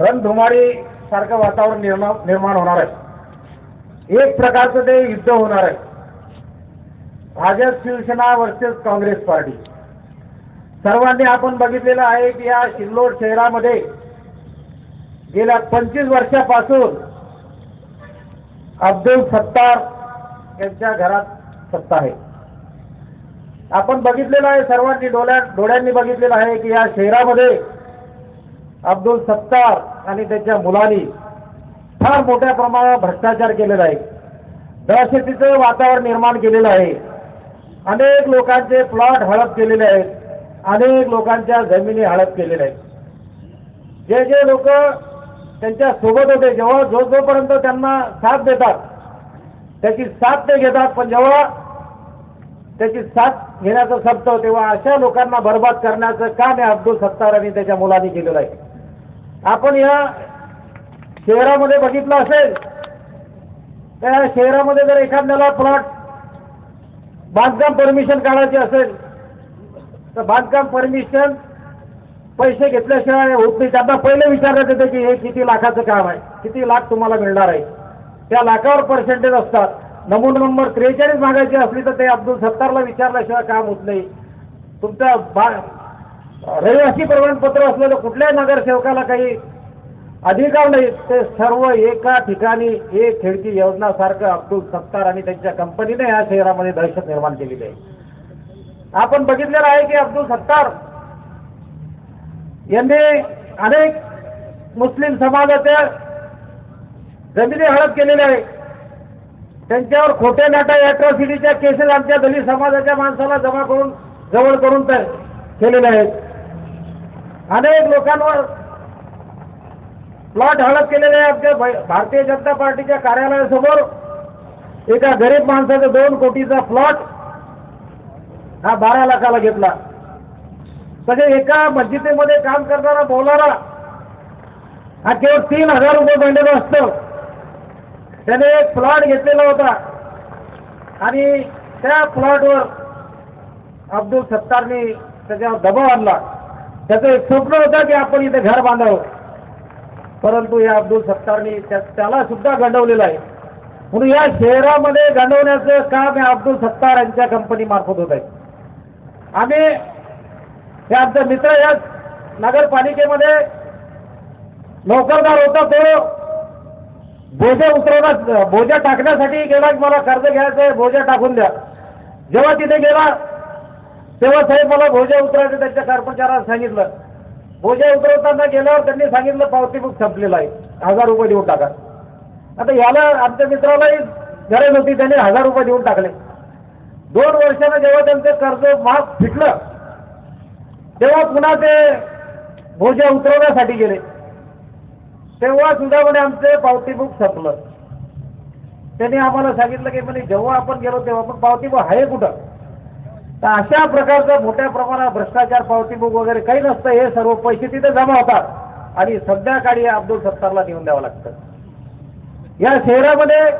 रणधुमाळी सारखं वातावरण निर्माण निर्माण होणार आहे. एक प्रकारचं ते युद्ध होणार आहे. Bhajap Shivsena versus Congress party. सर्वांनी आपण बघितलेलं आहे की या सिल्लोड शहरामध्ये गेल्या पंचवीस वर्षापासून अब्दुल सत्तार यांच्या घरात सत्ता आहे. आपण बघितलेलं आहे सर्वांनी डोळ्या डोळ्यांनी बघितलेलं आहे की या शहरामध्ये अब्दुल सत्तार आणि त्यांच्या मुलांनी फार मोठ्या प्रमाणात भ्रष्टाचार केलेला आहे. दहशतीचं वातावरण निर्माण केलेलं आहे. अनेक लोकांचे प्लॉट हडप केलेले आहेत. अनेक लोकांच्या जमिनी हडप केलेल्या आहेत. जे जे लोक त्यांच्यासोबत होते जेव्हा जो जोपर्यंत त्यांना साथ देतात त्याची साथ ते घेतात पण जेव्हा त्याची साथ घेण्याचं संपतं तेव्हा अशा लोकांना बर्बाद करण्याचं काम हे अब्दुल सत्तार आणि त्याच्या मुलांनी केलेलं आहे. आपण या शहरामध्ये बघितलं असेल तर या शहरामध्ये जर एखाद्याला प्लॉट बांधकाम परमिशन काढायची असेल तर बांधकाम परमिशन पैसे घेतल्याशिवाय होत नाही. त्यांना पहिले विचारण्यात येतं की हे किती लाखाचं काम आहे? किती लाख तुम्हाला मिळणार आहे? त्या लाखावर पर्सेंटेज असतात. नमून नंबर त्रेचाळीस मागायची असली तर ते अब्दुल सत्तारला विचारल्याशिवाय काम होत नाही. तुमचा बा रहिवासी प्रमाणपत्र असलेलं कुठल्याही नगरसेवकाला काही अधिकार नाही. ते सर्व एका ठिकाणी एक खिडकी योजनासारखं अब्दुल सत्तार आणि त्यांच्या कंपनीने या शहरामध्ये दहशत निर्माण केलेली आहे. आपण बघितलेलं आहे की अब्दुल सत्तार यांनी अनेक मुस्लिम समाजाच्या जमिनी हडप केलेल्या आहे त्यांच्यावर खोट्या नाट्या अॅट्रॉसिटीच्या केसेस आमच्या दलित समाजाच्या माणसाला जमा करून जवळ करून तर केलेल्या आहेत. अनेक लोकांवर प्लॉट हडप केलेले आपल्या भारतीय जनता पार्टीच्या कार्यालयासमोर एका गरीब माणसाचा दोन कोटीचा प्लॉट हा बारा लाखाला घेतला. म्हणजे एका मस्जिदेमध्ये काम करणारा बोलारा हा केवळ तीन हजार रुपये महिन्याचा असतो. त्याने एक प्लॉट घेतलेला होता. आणि त्या प्लॉटवर अब्दुल सत्तारने त्याच्यावर दबाव आणला. त्याचं एक स्वप्न होतं की आपण इथे घर बांधावं. परंतु या अब्दुल सत्तारने त्या त्याला सुद्धा गंडवलेलं आहे. म्हणून या शहरामध्ये गंडवण्याचं काम या अब्दुल सत्तार यांच्या कंपनीमार्फत होत आहे. आम्ही हे आमचा मित्र या नगरपालिकेमध्ये नोकरदार होता तो बोजा उतरवण्यास बोजा टाकण्यासाठी गेला की मला कर्ज घ्यायचं आहे बोजा टाकून द्या. जेव्हा तिथे गेला तेव्हा साहेब मला भोजा उतरायचं त्यांच्या कर्मचाऱ्यांना सांगितलं. भोज्या उतरवताना गेल्यावर त्यांनी सांगितलं पावती बुक संपलेलं आहे. हजार रुपये देऊन टाका. आता याला आमच्या मित्रालाही गरज होती त्याने हजार रुपये देऊन टाकले. दोन वर्षानं जेव्हा त्यांचं कर्ज माफ फिटलं तेव्हा पुन्हा ते भोजा उतरवण्यासाठी गेले. तेव्हा सुद्धा म्हणे आमचे पावती बुक संपलं. त्यांनी आम्हाला सांगितलं की म्हणे जेव्हा आपण गेलो तेव्हा पण पावती बुक आहे कुठं? तर अशा प्रकारचं मोठ्या प्रमाणात भ्रष्टाचार पावती बुक वगैरे काही नसतं. हे सर्व पैसे तिथे जमा होतात. आणि संध्याकाळी अब्दुल सत्तारला नेऊन द्यावं लागतं. या शहरामध्ये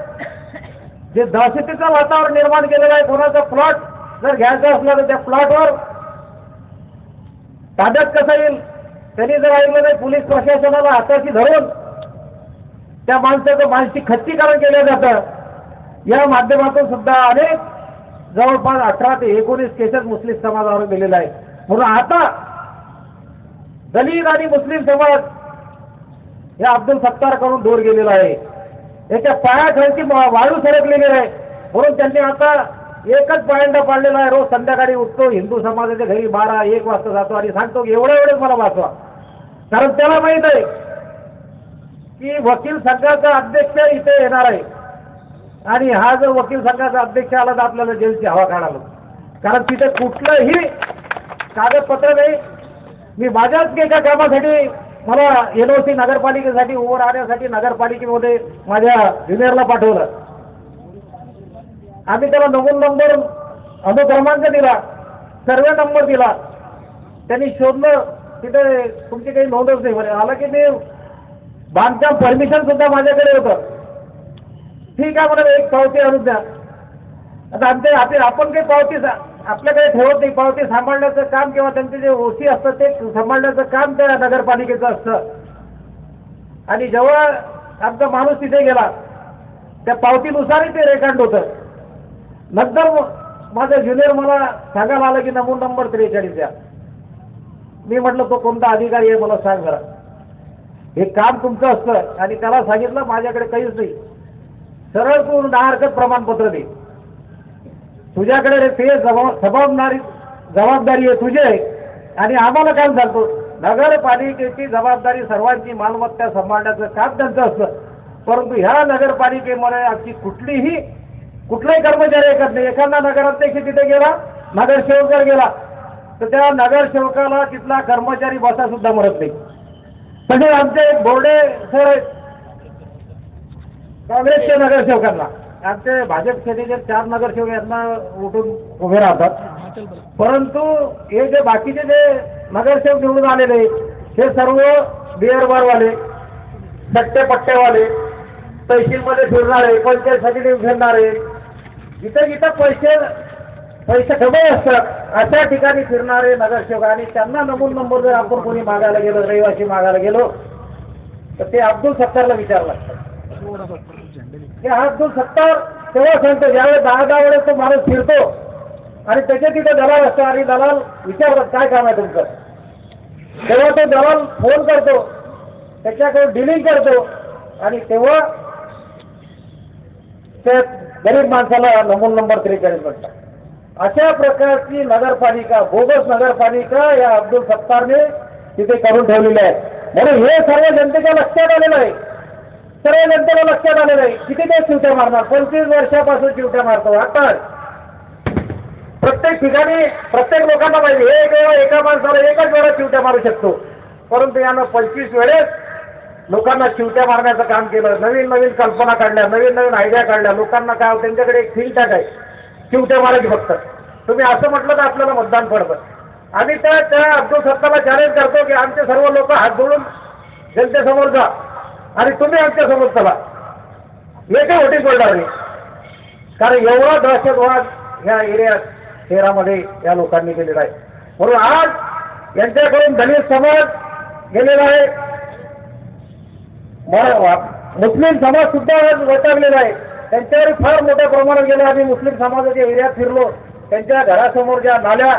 जे दहशतीचं वातावरण निर्माण केलेलं आहे कोणाचा प्लॉट जर घ्यायचा असला तर त्या प्लॉटवर ताब्यात कसं येईल? त्यांनी जर ऐकलं नाही पोलीस प्रशासनाला हाताशी धरून त्या माणसाचं मानसिक खच्चीकरण केलं जातं. या माध्यमातून सुद्धा अनेक जवळपास अठरा ते एकोणीस केसेस मुस्लिम समाजावर दिलेला आहे म्हणून आता दलित आणि मुस्लिम समाज या अब्दुल सत्तार करून दूर गेलेला आहे. याच्या पायाखालची वा- वाळू सरकलेली आहे. म्हणून त्यांनी आता एकच पायंडा पाडलेला आहे. रोज संध्याकाळी उठतो हिंदू समाजाच्या घरी बारा एक वाजता जातो आणि सांगतो की एवढ्या वेळेस मला वाचवा. कारण त्याला माहीत आहे की वकील संघाचा अध्यक्ष इथे येणार आहे. आणि हा जर वकील संघाचा अध्यक्ष आला तर आपल्याला जेलची हवा काढायला. कारण तिथे कुठलंही कागदपत्र नाही. मी माझ्याच एका कामासाठी मला एन ओ सी नगरपालिकेसाठी उभं राहण्यासाठी नगरपालिकेमध्ये माझ्या ज्युनियरला पाठवलं. आम्ही त्याला नमून नंबर अनुक्रमांक दिला सर्वे नंबर दिला. त्यांनी शोधलं तिथे तुमची काही नोंदच नाही. म्हणजे आला की मी बांधकाम परमिशन सुद्धा माझ्याकडे होतं. ठीक आहे म्हणा एक पावती आणून द्या. आता आमचे आपले आपण काही पावती सा- आपल्याकडे ठेवत नाही. पावती सांभाळण्याचं काम किंवा त्यांचे जे ओसी असतं ते सांभाळण्याचं काम त्या नगरपालिकेचं असतं. आणि जेव्हा आमचा माणूस तिथे गेला त्या पावतीनुसारही ते रेखांड होतं. नंतर माझं माझा ज्युनियर मला सांगायला आलं की नमून नंबर त्रेचाळीस द्या. मी म्हटलं तो कोणता अधिकारी आहे मला सांग जरा. हे काम तुमचं असतं. आणि त्याला सांगितलं माझ्याकडे काहीच नाही. सरळ तू हरकत प्रमाणपत्र दे. तुझ्याकडे रे ते जबाब जबाबदारी जबाबदारी आहे तुझे आणि आम्हाला काम सांगतो? नगरपालिकेची जबाबदारी सर्वांची मालमत्ता सांभाळण्याचं काम त्यांचं असतं. परंतु ह्या नगरपालिकेमध्ये आमची कुठलीही कुठलाही कर्मचारी ऐकत नाही. एखादा नगराध्यक्ष तिथे गेला नगरसेवक जर गेला तर त्या नगरसेवकाला तिथला कर्मचारी बसा सुद्धा म्हणत नाही. म्हणजे आमचे एक बोर्डे सर आहेत. काँग्रेसच्या नगरसेवकांना. आमचे भाजप सेनेचे चार नगरसेवक यांना उठून उभे राहतात. परंतु हे जे बाकीचे जे नगरसेवक निवडून आलेले हे सर्व बिअर बारवाले सट्टे पट्टेवाले तहसीलमध्ये फिरणारे पंचायतसाठी फिरणारे जिथं जिथं पैसे पैसे कमी असतात अशा ठिकाणी फिरणारे नगरसेवक आणि त्यांना नमून नंबर जर आपण कोणी मागायला गेलो रहिवासी मागायला गेलो तर ते अब्दुल सत्तारला विचारलं अब्दुल सत्तार तेव्हा सांगतो ज्यावेळेस दहा दहा वेळेस तो माणूस फिरतो आणि त्याच्या तिथे दलाल असतो आणि दलाल विचारतात काय काम आहे तुमचं? तेव्हा तो दलाल फोन करतो त्याच्याकडे डिलिंग करतो आणि तेव्हा त्या गरीब माणसाला नमून नंबर त्रेचाळीस म्हणतात अशा प्रकारची नगरपालिका बोगस नगरपालिका या अब्दुल सत्तारने तिथे करून ठेवलेली आहे. म्हणून हे सर्व जनतेच्या लक्षात आलेलं आहे. सर्व जनतेला लक्षात आलेलं नाही. किती ते चिवट्या मारणार? पंचवीस वर्षापासून चिवट्या मारतो आता प्रत्येक ठिकाणी प्रत्येक लोकांना पाहिजे एक वेळ एका माणसाला एकाच वेळा चिवट्या मारू शकतो. परंतु यानं पंचवीस वेळेस लोकांना चिवट्या मारण्याचं काम केलं. नवीन नवीन कल्पना काढल्या नवीन नवीन आयडिया काढल्या. लोकांना काय त्यांच्याकडे एक फील टॅक आहे. चिवट्या मारायची फक्त. तुम्ही असं म्हटलं तर आपल्याला मतदान पडतं आम्ही त्या त्या अब्दुल सत्ताला चॅलेंज करतो की आमचे सर्व लोक हात जोडून जनतेसमोर जा. आणि तुम्ही आमच्यासोबत समोर चला. एकही होटी बोलणार नाही. कारण एवढा दहशतवाद या एरियात शहरामध्ये या लोकांनी केलेला आहे. म्हणून आज यांच्याकडून दलित समाज गेलेला आहे. मुस्लिम समाज सुद्धा आज वैतागलेला आहे. त्यांच्यावर फार मोठ्या प्रमाणात गेलं. आम्ही मुस्लिम समाजाच्या एरियात फिरलो. त्यांच्या घरासमोर ज्या नाल्या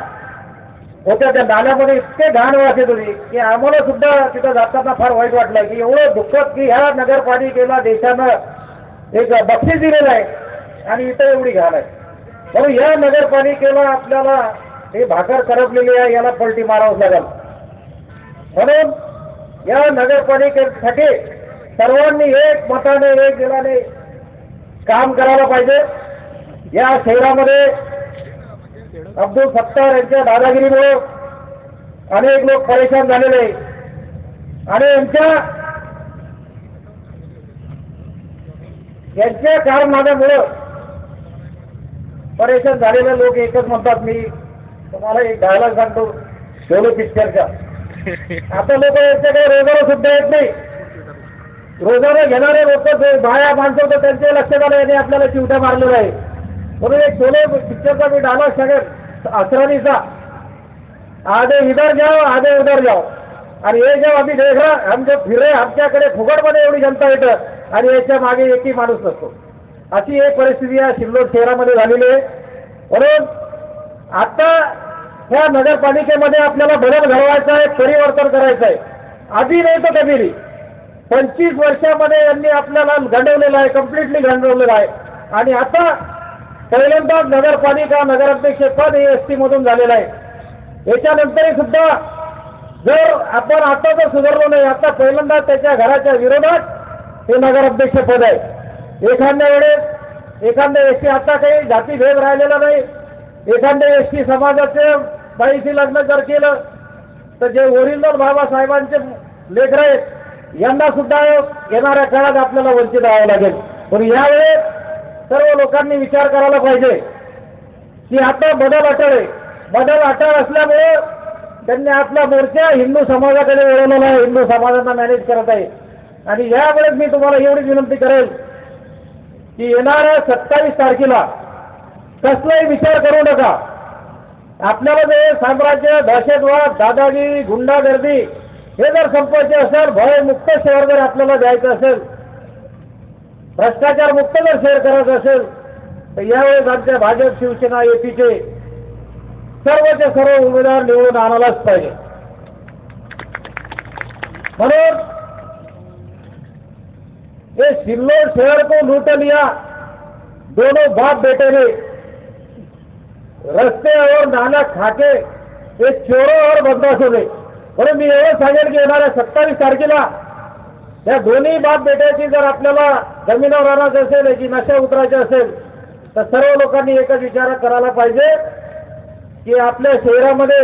होत्या त्या नाल्यामध्ये इतके घाण वाचत होती की आम्हाला सुद्धा तिथं जाताना फार वाईट वाटलं की एवढं दुःखद की ह्या नगरपालिकेला देशानं एक बक्षीस दिलेलं आहे आणि इथं एवढी घाण आहे. म्हणून या नगरपालिकेला आपल्याला हे भाकर करपलेली आहे याला पलटी मारावं लागेल. म्हणून या नगरपालिकेसाठी सर्वांनी एक मताने एक दिलाने काम करायला पाहिजे. या शहरामध्ये अब्दुल सत्तार यांच्या दादागिरीमुळे अनेक लोक परेशान झालेले. आणि यांच्या यांच्या कारणामुळं परेशान झालेले लोक एकच म्हणतात मी. तुम्हाला एक डायलॉग सांगतो. शोलो पिक्चरचा. आता लोक यांच्याकडे रोजगार सुद्धा येत नाही. रोजगार घेणारे लोक बाया माणसं होतं त्यांच्या लक्षात आलं यांनी आपल्याला चिवटा मारलेला आहे. म्हणून एक शोले पिक्चरचा मी डायलॉग सांगेन. असरानीचा आधे इधर जाओ आधे उधर जाओ. आणि हे जेव्हा आम्ही देख रहा हम फिरे आमच्याकडे फुगडमध्ये एवढी जनता येतं. आणि याच्या मागे एकही माणूस नसतो. अशी एक परिस्थिती या सिल्लोड शहरामध्ये झालेली आहे. म्हणून आता ह्या नगरपालिकेमध्ये आपल्याला बदल घडवायचा आहे परिवर्तन करायचं आहे. आधी नाही तर कधी पंचवीस वर्षामध्ये यांनी आपल्याला गंडवलेलं आहे कम्प्लिटली गंडवलेलं आहे. आणि आता पहिल्यांदाच नगरपालिका नगराध्यक्ष पद हे एस मधून झालेलं आहे. याच्यानंतरही सुद्धा जर आपण आता जर सुधारलो नाही आता पहिल्यांदा त्याच्या घराच्या विरोधात हे नगराध्यक्ष पद आहे. एखाद्या वेळेस एखाद्या एस टी आता काही जातीभेद राहिलेला नाही. एखाद्या एस टी समाजाचे बाईशी लग्न जर केलं तर जे ओरिजिनल बाबासाहेबांचे लेकर आहेत यांना सुद्धा येणाऱ्या काळात आपल्याला वंचित राहावं लागेल. पण यावेळेस सर्व लोकांनी विचार करायला पाहिजे. की आता बदल अटळ आहे. बदल अटळ असल्यामुळे त्यांनी आपला मोर्चा हिंदू समाजाकडे वळवलेला आहे. हिंदू समाजांना मॅनेज करत आहे. आणि यावेळेस मी तुम्हाला एवढीच विनंती करेल की येणाऱ्या सत्तावीस तारखेला कसलाही विचार करू नका. आपल्याला जे साम्राज्य दहशतवाद दादागिरी गुंडागर्दी हे जर संपवायचे असेल भयमुक्त शहर जर आपल्याला द्यायचं असेल भ्रष्टाचार मुक्त जर शेअर करायचं असेल तर यावेळेस आमच्या भाजप शिवसेना युतीचे सर्वचे सर्व उमेदवार निवडून आणायलाच पाहिजे. म्हणून हे सिल्लोड शहर को लूट लिया दोनों बाप बेटे ने रस्ते और नाना खाके हे चोरो और बदमाशों ने म्हणून मी एवढं सांगेन की येणाऱ्या सत्तावीस तारखेला या दोन्ही बाप बेट्याची जर आपल्याला जमिनावर आणायचं असेल याची नशा उतरायची असेल तर सर्व लोकांनी एकच विचार करायला पाहिजे की आपल्या शहरामध्ये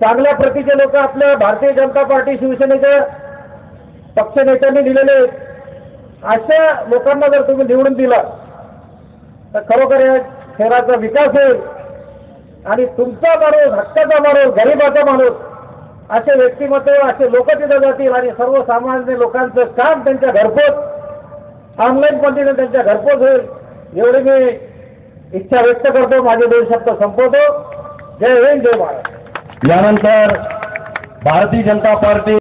चांगल्या प्रतीचे लोक आपल्या भारतीय जनता पार्टी शिवसेनेच्या पक्षनेत्यांनी दिलेले अशा लोकांना जर तुम्ही निवडून दिला तर खरोखर या शहराचा विकास होईल आणि तुमचा माणूस हक्काचा माणूस गरिबाचा माणूस असे व्यक्तिमत्व असे लोक तिथं जातील आणि सर्वसामान्य लोकांचं काम त्यांच्या घरपोच ऑनलाईन पद्धतीने त्यांच्या घरपोच होईल. एवढी मी इच्छा व्यक्त करतो. माझे दोन शब्द संपवतो. जय हिंद जय महाराज यानंतर भारतीय जनता पार्टी